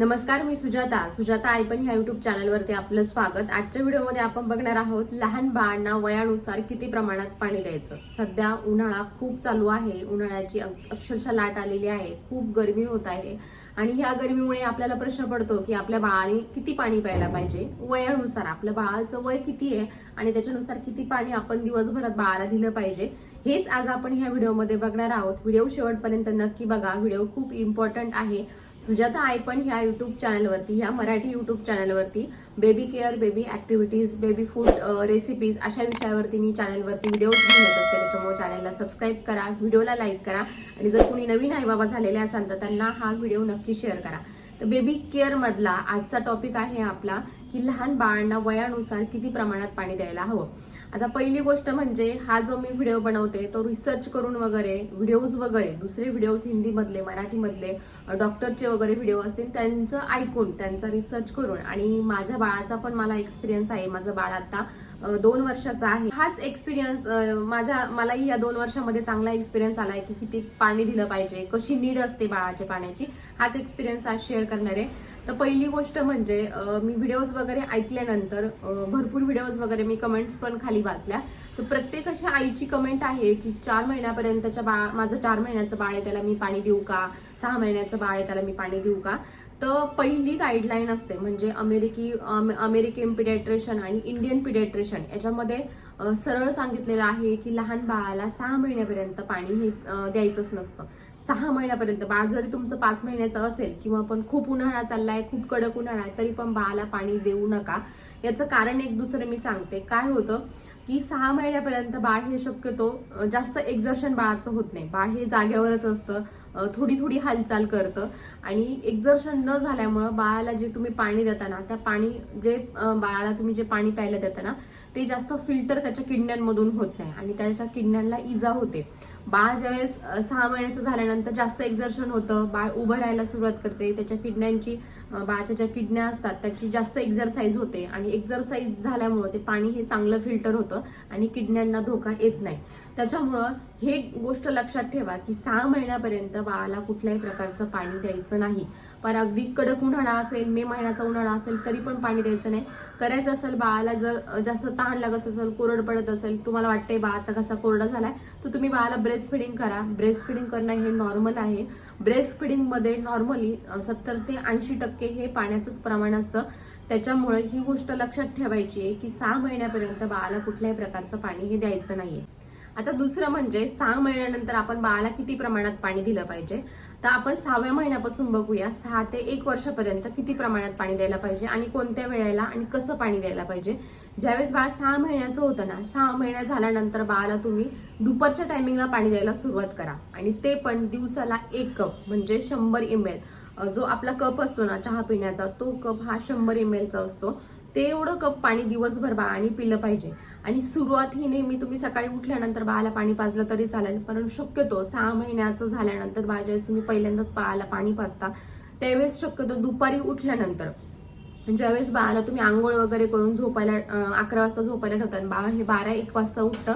नमस्कार मी सुजाता. सुजाता आयपण ह्या युट्यूब चॅनलवरती आपलं स्वागत. आजच्या व्हिडिओमध्ये आपण बघणार आहोत लहान बाळांना वयानुसार किती प्रमाणात पाणी द्यायचं. सध्या उन्हाळा खूप चालू आहे. उन्हाळ्याची अक्षरशः लाट आलेली आहे. खूप गरमी होत आहे. आणि ह्या गरमीमुळे आपल्याला प्रश्न पडतो की आपल्या बाळाने किती पाणी प्यायला पाहिजे? वयानुसार. आपल्या बाळाचं वय किती आहे? आणि त्याच्यानुसार किती पाणी आपण दिवसभरात बाळाला दिलं पाहिजे? हेच आज आपण ह्या व्हिडिओमध्ये बघणार आहोत. व्हिडिओ शेवटपर्यंत नक्की बघा. व्हिडिओ खूप इम्पॉर्टंट आहे. सुजाता आय पण ह्या युट्यूब चॅनलवरती ह्या मराठी युट्यूब चॅनलवरती baby care baby activities baby food recipes अशा विषयावरती मी चॅनलवरती व्हिडिओ बनवत असते. त्याच्यामुळे चॅनलला सबस्क्राईब करा व्हिडिओला लाईक करा आणि जर कोणी नवीन आई बाबा झालेले असाल तर त्यांना हा व्हिडिओ नक्की शेअर करा. तर बेबी केअरमधला आजचा टॉपिक आहे आपला की लहान बाळांना वयानुसार किती प्रमाणात पाणी द्यायला हवं. आता पहिली गोष्ट म्हणजे हा जो मी व्हिडिओ बनवते तो रिसर्च करून वगैरे व्हिडिओज वगैरे दुसरे व्हिडिओज हिंदीमधले मराठीमधले डॉक्टरचे वगैरे व्हिडिओ असतील त्यांचं ऐकून त्यांचा रिसर्च करून आणि माझ्या बाळाचा पण मला एक्सपिरियन्स आहे. माझं बाळ आता दोन वर्षाचा आहे. हाच एक्सपिरियन्स माझ्या मलाही या दोन वर्षामध्ये चांगला एक्सपिरियन्स आला आहे की किती पाणी दिलं पाहिजे कशी नीड असते बाळाच्या पाण्याची हाच एक्सपिरियन्स आज शेअर करणार आहे. तर पहिली गोष्ट म्हणजे मी व्हिडिओज वगैरे ऐकल्यानंतर भरपूर व्हिडिओज वगैरे मी कमेंट्स पण खाली वाचल्या. तर प्रत्येक अशी आईची कमेंट आहे की चार महिन्यापर्यंतच्या बाळ माझं चार महिन्याचं बाळ आहे त्याला मी पाणी देऊ का? सहा महिन्याचं बाळ आहे त्याला मी पाणी देऊ का? तर पहिली गाईडलाईन असते म्हणजे अमेरिकी अमेरिकन पिडेट्रेशन आणि इंडियन पिडेट्रेशन याच्यामध्ये सरळ सांगितलेलं आहे की लहान बाळाला सहा महिन्यापर्यंत पाणी हे द्यायचंच नसतं. सहा महिन्यापर्यंत बाळ जरी तुमचं पाच महिन्याचं असेल किंवा पण खूप उन्हाळा चाललाय खूप कडक उन्हाळा आहे तरी पण बाळाला पाणी देऊ नका. याचं कारण एक दुसरं मी सांगते. काय होतं की सहा महिन्यापर्यंत बाळ हे शक्यतो जास्त एक्झर्शन बाळाचं होत नाही. बाळ हे जाग्यावरच असतं थोडी थोडी हालचाल करतं. आणि एक्झर्शन न झाल्यामुळं बाळाला जे तुम्ही पाणी देताना त्या पाणी जे बाळाला तुम्ही जे पाणी प्यायला देताना ते जास्त फिल्टर त्याच्या किडण्यांमधून होत नाही आणि त्याच्या किडण्यांना इजा होते. बाळ ज्यावेळेस सहा महिन्याचं झाल्यानंतर जास्त एक्झर्शन होतं बाळ उभं राहायला सुरुवात करते त्याच्या किडण्यांची बाळाच्या ज्या किडण्या असतात त्याची जास्त एक्झरसाईज होते आणि एक्झरसाईज झाल्यामुळं ते पाणी हे चांगलं फिल्टर होतं आणि किडण्यांना धोका येत नाही. त्याच्यामुळं हे गोष्ट लक्षात ठेवा की सहा महिन्यापर्यंत बाळाला कुठल्याही प्रकारचं पाणी द्यायचं नाही. पण अगदी कडक उन्हाळा असेल मे महिन्याचा उन्हाळा असेल तरी पण पाणी द्यायचं नाही. करायचं असेल बाळाला जर जास्त तहान लागत असेल कोरड पडत असेल तुम्हाला वाटतंय बाळाचा कसा कोरडा झालाय तर तुम्ही बाळाला ब्रेस्ट फिडिंग करा. ब्रेस्ट फिडिंग करणं हे नॉर्मल आहे. ब्रेस्ट फिडिंगमध्ये नॉर्मली सत्तर ते ऐंशी टक्के हे पाण्याचंच प्रमाण असतं. त्याच्यामुळे ही गोष्ट लक्षात ठेवायची आहे की सहा महिन्यापर्यंत बाळाला कुठल्याही प्रकारचं पाणी हे द्यायचं नाहीये. आता दुसरं म्हणजे सहा महिन्यानंतर आपण बाळाला किती प्रमाणात पाणी दिलं पाहिजे? तर आपण सहाव्या महिन्यापासून बघूया सहा ते एक वर्षापर्यंत किती प्रमाणात पाणी द्यायला पाहिजे आणि कोणत्या वेळेला आणि कसं पाणी द्यायला पाहिजे. ज्यावेळेस बाळ सहा महिन्याचं होतं ना सहा महिन्या झाल्यानंतर बाळाला तुम्ही दुपारच्या टायमिंगला पाणी द्यायला सुरुवात करा. आणि ते पण दिवसाला एक कप म्हणजे शंभर एम एल जो आपला कप असतो ना चहा पिण्याचा तो कप हा शंभर एम एलचा असतो. ते एवढं कप पाणी दिवसभर बाळाने पिलं पाहिजे. आणि सुरुवात ही नेहमी तुम्ही सकाळी उठल्यानंतर बाळाला पाणी पाजलं तरी चालेल. पण शक्यतो सहा महिन्याचं झाल्यानंतर ज्यावेळेस तुम्ही पहिल्यांदाच बाळाला पाणी पाजता त्यावेळेस शक्यतो दुपारी उठल्यानंतर. ज्यावेळेस बाळाला तुम्ही आंघोळ वगैरे करून झोपायला अकरा वाजता झोपायला ठेवता बाळ हे बारा एक वाजता उठतं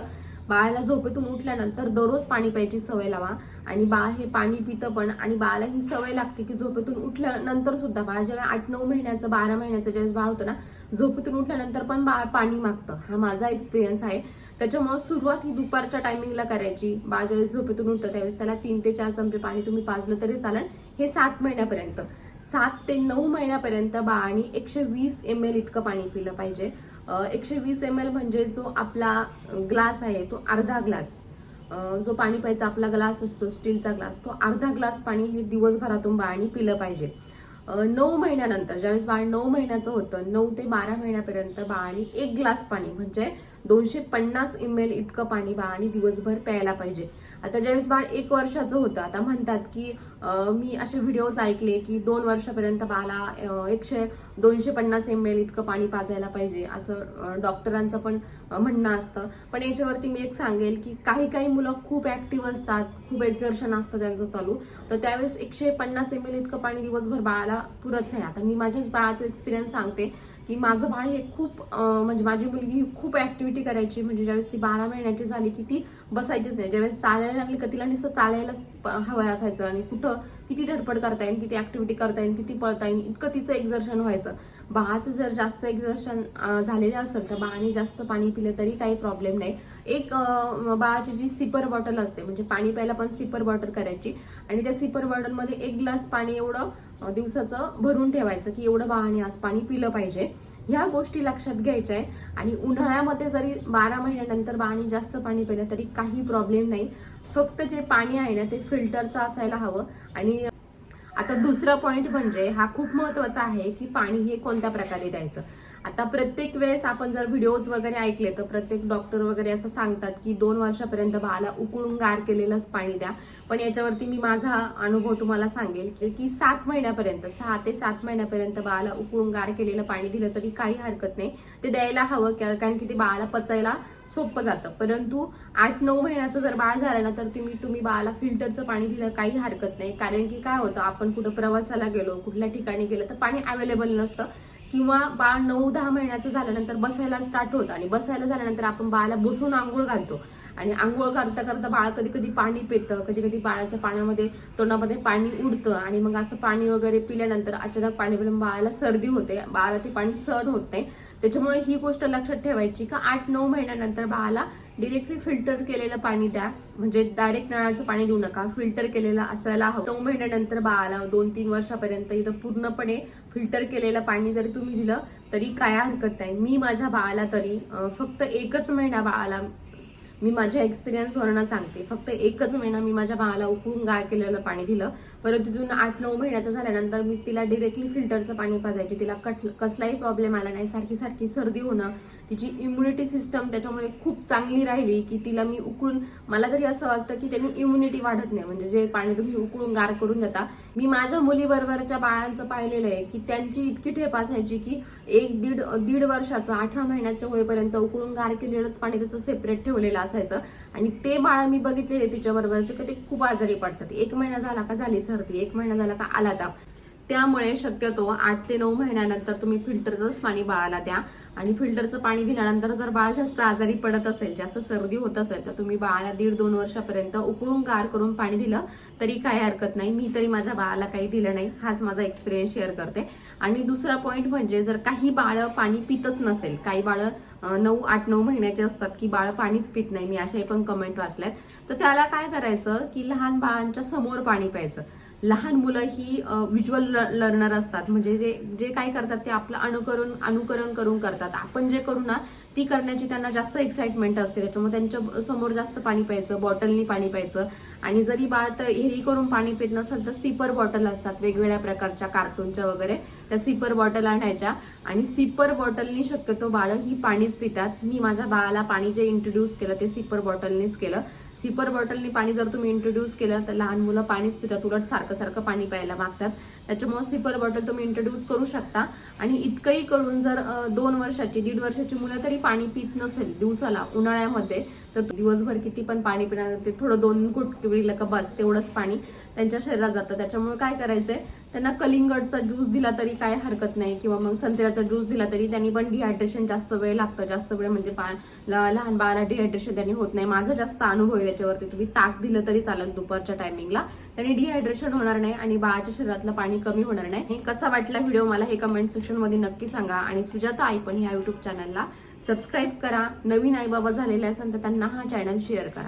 बाळाला झोपेतून उठल्यानंतर दररोज पाणी प्यायची सवय लावा. आणि बाळ हे पाणी पितं पण आणि बाळाला ही सवय लागते की झोपेतून उठल्यानंतर सुद्धा बाळ जेव्हा आठ नऊ महिन्याचं बारा महिन्याचं ज्यावेळेस बाळ होतं ना झोपेतून उठल्यानंतर पण बाळ पाणी मागतं. हा माझा एक्सपिरियन्स आहे. त्याच्यामुळे सुरुवात ही दुपारच्या टायमिंगला करायची. बाळ ज्यावेळेस झोपेतून उठतं त्यावेळेस त्याला तीन ते चार चमचे पाणी तुम्ही पाजलं तरी चालेल. हे सात महिन्यापर्यंत. सात ते नऊ महिन्यापर्यंत बाळाने एकशे वीस एम एल इतकं पाणी पिलं पाहिजे. एकशे वीस एम एल म्हणजे जो आपला ग्लास आहे तो अर्धा ग्लास. जो पाणी प्यायचा आपला ग्लास असतो स्टीलचा ग्लास तो अर्धा ग्लास पाणी हे दिवसभरातून बाळाने पिलं पाहिजे. नऊ महिन्यानंतर ज्यावेळेस बाळ नऊ महिन्याचं होतं नऊ ते बारा महिन्यापर्यंत बाळाने एक ग्लास पाणी म्हणजे दोनशे पन्नास एम एल इतकं पाणी बाळाने दिवसभर प्यायला पाहिजे. आता ज्यावेळेस बाळ एक वर्षाचं होतं. आता म्हणतात की मी असे व्हिडिओज ऐकले की दोन वर्षापर्यंत बाळाला एकशे दोनशे पन्नास एम एल इतकं पाणी पाजायला पाहिजे असं डॉक्टरांचं पण म्हणणं असतं. पण याच्यावरती मी एक सांगेल की काही काही मुलं खूप ऍक्टिव्ह असतात. खूप एक्झर्शन असतं त्यांचं चालू. तर त्यावेळेस एकशे पन्नास एम एल इतकं पाणी दिवसभर बाळाला पुरत नाही. आता मी माझ्याच बाळाचा एक्सपिरियन्स सांगते. की माझं बाळ हे खूप म्हणजे माझी मुलगी ही खूप ऍक्टिव्हिटी करायची. म्हणजे ज्यावेळेस ती बारा महिन्याची झाली की ती बसायचीच नाही. ज्यावेळेस चालायला लागली का तिला नुसतं चालायलाच हवं असायचं. आणि कुठं किती धडपड करता येईल किती ऍक्टिव्हिटी करता येईल किती पळता येईल. इतकं तिचं एक्झर्शन व्हायचं. बाळाचं जर जास्त एक्झर्शन झालेलं असेल तर बाळाने जास्त पाणी पिलं तरी काही प्रॉब्लेम नाही. एक बाळाची जी सिपर बॉटल असते म्हणजे पाणी प्यायला पण सिपर बॉटल करायची. आणि त्या सिपर बॉटलमध्ये एक ग्लास पाणी एवढं दिवसाचं भरून ठेवायचं की एवढं वाहने आज पाणी पिलं पाहिजे. ह्या गोष्टी लक्षात घ्यायच्या आहे आणि उन्हाळ्यामध्ये जरी बारा महिन्यानंतर बाळाने जास्त पाणी पिलं तरी काही प्रॉब्लेम नाही. फक्त जे पाणी आहे ना ते फिल्टरचं असायला हवं. आणि आता दुसरा पॉईंट म्हणजे हा खूप महत्त्वाचा आहे की पाणी हे कोणत्या प्रकारे द्यायचं. आता प्रत्येक वेळेस आपण जर व्हिडिओज वगैरे ऐकले तर प्रत्येक डॉक्टर वगैरे असं सांगतात की दोन वर्षापर्यंत बाळाला उकळून गार केलेलंच पाणी द्या. पण याच्यावरती मी माझा अनुभव तुम्हाला सांगेल की- सात महिन्यापर्यंत सहा ते सात महिन्यापर्यंत बाळाला उकळून गार केलेलं पाणी दिलं तरी काही हरकत नाही. ते द्यायला हवं कारण की ते बाळाला पचायला सोपं जातं. परंतु आठ नऊ महिन्याचं जर बाळ झालं ना तर तुम्ही तुम्ही बाळाला फिल्टरचं पाणी दिलं काही हरकत नाही. कारण की काय होतं आपण कुठं प्रवासाला गेलो कुठल्या ठिकाणी गेलो तर पाणी अवेलेबल नसतं. किंवा बाळ नऊ दहा महिन्याचं झाल्यानंतर बसायला स्टार्ट होतं. आणि बसायला झाल्यानंतर आपण बाळाला बसून आंघोळ घालतो. आणि आंघोळ करता करता बाळ कधी कधी पाणी पितं कधी कधी बाळाच्या पाण्यामध्ये तोंडामध्ये पाणी उडतं. आणि मग असं पाणी वगैरे पिल्यानंतर अचानक पाणी पिल्यानं बाळाला सर्दी होते. बाळाला ते पाणी सहन होत नाही. त्याच्यामुळे ही गोष्ट लक्षात ठेवायची का आठ नऊ महिन्यानंतर बाळाला डिरेक्टली फिल्टर केलेलं पाणी द्या. म्हणजे डायरेक्ट नळाचं पाणी देऊ नका. फिल्टर केलेलं असायला हवं. नऊ महिन्यानंतर बाळाला दोन तीन वर्षापर्यंत इथं पूर्णपणे फिल्टर केलेलं पाणी जरी तुम्ही दिलं तरी काय हरकत नाही. मी माझ्या बाळाला तरी फक्त एकच महिना बाळाला मी माझ्या एक्सपिरियन्सवरनं सांगते. फक्त एकच महिना मी माझ्या बाळाला उकळून गार केलेलं पाणी दिलं. परंतु तिथून आठ नऊ महिन्याचं झाल्यानंतर मी तिला डिरेक्टली फिल्टरचं पाणी पाजायचे. तिला कट कसलाही प्रॉब्लेम आला नाही. सारखी सारखी सर्दी होणं तिची इम्युनिटी सिस्टम त्याच्यामुळे खूप चांगली राहिली की तिला मी उकळून मला तरी असं वाटतं की त्यांनी इम्युनिटी वाढत नाही. म्हणजे जे पाणी तुम्ही उकळून गार करून देता. मी माझ्या मुलीबरोबरच्या बाळांचं पाहिलेलं आहे की त्यांची इतकी ठेप असायची की एक दीड दीड वर्षाचं अठरा महिन्याच्या होईपर्यंत उकळून गार केलेलंच पाणी त्याचं सेपरेट ठेवलेलं असायचं. आणि ते बाळ मी बघितलेले तिच्या बरोबरचे की ते खूप आजारी पडतात. एक महिना झाला का झाली सर्दी एक महिना झाला का आला ताप. त्यामुळे शक्यतो आठ ते नऊ महिन्यानंतर तुम्ही फिल्टरचंच पाणी बाळाला द्या. आणि फिल्टरचं पाणी दिल्यानंतर जर बाळ जास्त आजारी पडत असेल जास्त सर्दी होत असेल तर तुम्ही बाळाला दीड दोन वर्षापर्यंत उकळून गार करून पाणी दिलं तरी काही हरकत नाही. मी तरी माझ्या बाळाला काही दिलं नाही. हाच माझा एक्सपिरियन्स शेअर करते. आणि दुसरा पॉईंट म्हणजे जर काही बाळं पाणी पितच नसेल काही बाळं नऊ आठ नऊ महिन्याचे असतात की बाळ पाणीच पित नाही मी अशाही पण कमेंट वाचल्यात. तर त्याला काय करायचं की लहान बाळांच्या समोर पाणी प्यायचं. लहान मुलं ही व्हिज्युअल लर्नर असतात. म्हणजे जे जे काय करतात ते आपलं अनुकरण अनुकरण करून करतात. आपण जे करू ना ती करण्याची त्यांना जास्त एक्साइटमेंट असते. त्याच्यामुळे त्यांच्यासमोर जास्त पाणी प्यायचं बॉटलनी पाणी प्यायचं. आणि जरी बाळ तर हेही करून पाणी पित नसेल तर सिपर बॉटल असतात. वेगवेगळ्या प्रकारच्या कार्टूनच्या वगैरे. त्या सिपर बॉटल आणायच्या. आणि सिपर बॉटलनी शक्यतो बाळं ही पाणीच पितात. मी माझ्या बाळाला पाणी जे इंट्रोड्यूस केलं ते सिपर बॉटलनीच केलं. सिपर बॉटलनी पाणी जर तुम्ही इंट्रोड्यूस केलं तर लहान मुलं पाणीच पितात उलट सारखं सारखं पाणी प्यायला मागतात. त्याच्यामुळे सिपर बॉटल तुम्ही इंट्रोड्यूस करू शकता. आणि इतकंही करून जर दोन वर्षाची दीड वर्षाची मुलं तरी पाणी पित नसेल दिवसाला उन्हाळ्यामध्ये तर दिवसभर किती पण पाणी पिणार ते थोडं दोन घुट पिलं का बस तेवढंच पाणी त्यांच्या शरीरात जातं. त्याच्यामुळे काय करायचंय त्यांना कलिंगडचा ज्यूस दिला तरी काय हरकत नाही किंवा मग संत्र्याचा ज्यूस दिला तरी त्यांनी पण डिहायड्रेशन जास्त वेळ लागतं जास्त वेळ म्हणजे पा ल- लहान बाळाला डिहायड्रेशन त्यांनी होत नाही. माझा जास्त अनुभव आहे त्याच्यावरती तुम्ही ताक दिलं तरी चालेल दुपारच्या टायमिंगला त्यांनी डिहायड्रेशन होणार नाही आणि बाळाच्या शरीरातलं पाणी कमी होणार नाही. हे कसा वाटला व्हिडिओ मला हे कमेंट सेक्शनमध्ये नक्की सांगा. आणि सुजाता आई पण ह्या युट्यूब चॅनलला सबस्क्राईब करा. नवीन आई बाबा झालेले असेल तर त्यांना हा चॅनल शेअर करा.